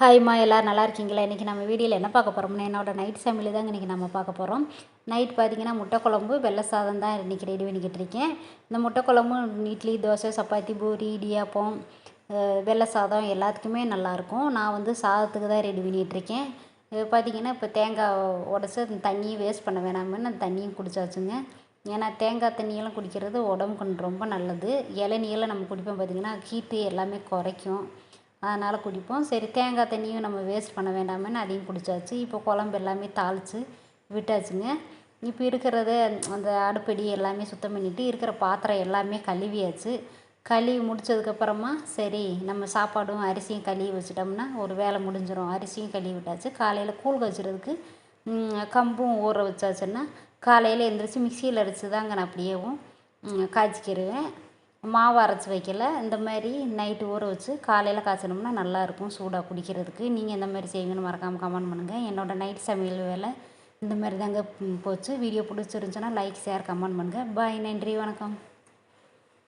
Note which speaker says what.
Speaker 1: ஹாய்மா எல்லோரும் நல்லா இருக்கீங்களா? இன்றைக்கி நம்ம வீடியோவில் என்ன பார்க்க போகிறோம்னா என்னோடய நைட் சமையல் தாங்க இன்றைக்கி நம்ம பார்க்க போகிறோம் நைட் பார்த்தீங்கன்னா முட்டை குழம்பு வெள்ளை சாதம் தான் இன்றைக்கி ரெடி பண்ணிக்கிட்டு இருக்கேன். இந்த முட்டை குழம்பு இட்லி தோசை சப்பாத்தி பூரி இடியாப்பம் வெள்ளை சாதம் எல்லாத்துக்குமே நல்லாயிருக்கும் நான் வந்து சாதத்துக்கு தான் ரெடி பண்ணிகிட்ருக்கேன் பார்த்தீங்கன்னா இப்போ தேங்காய் உடச்சி தண்ணியும் தண்ணியை வேஸ்ட் பண்ண வேணாமன்னு நான் தண்ணியும் குடிச்சாச்சுங்க. ஏன்னா தேங்காய் தண்ணியெல்லாம் குடிக்கிறது உடம்புக்கு ரொம்ப நல்லது. இளநீயெல்லாம் நம்ம குடிப்போம் பார்த்திங்கன்னா ஹீட்டு எல்லாமே குறைக்கும். அதனால் குடிப்போம். சரி தேங்காய் தண்ணியும் நம்ம வேஸ்ட் பண்ண வேண்டாமேன்னு அதையும் குடிச்சாச்சு. இப்போ குழம்பு எல்லாமே தாளித்து விட்டாச்சுங்க. இப்போ இருக்கிறத அந்த அடுப்படி எல்லாமே சுத்தம் பண்ணிவிட்டு இருக்கிற பாத்திரம் எல்லாமே கழுவியாச்சு. கழுவி முடிச்சதுக்கப்புறமா சரி நம்ம சாப்பாடும் அரிசியும் கழுவி வச்சிட்டோம்னா ஒரு வேலை முடிஞ்சிடும் அரிசியும் கழுவி விட்டாச்சு. காலையில் கூழ் காய்ச்சறதுக்கு கம்பும் ஊற வச்சாச்சுன்னா காலையில் எழுந்திரிச்சி மிக்சியில் அடித்து தாங்க நான் அப்படியேவும் காய்ச்சிக்கிடுவேன் காய்ச்சிக்கிருவேன். மாவு அரைச்சி வைக்கல. இந்த மாதிரி நைட்டு ஊற வச்சு காலையில் காய்ச்சினோம்னா நல்லாயிருக்கும் சூடாக குடிக்கிறதுக்கு. நீங்கள் இந்த மாதிரி செய்வீங்கன்னு மறக்காமல் கமெண்ட் பண்ணுங்கள் என்னோடய நைட் சமையல் வேலை இந்த மாதிரி தாங்க போச்சு. வீடியோ பிடிச்சிருந்துச்சுன்னா லைக் ஷேர் கமெண்ட் பண்ணுங்கள் பாய் நன்றி. வணக்கம்.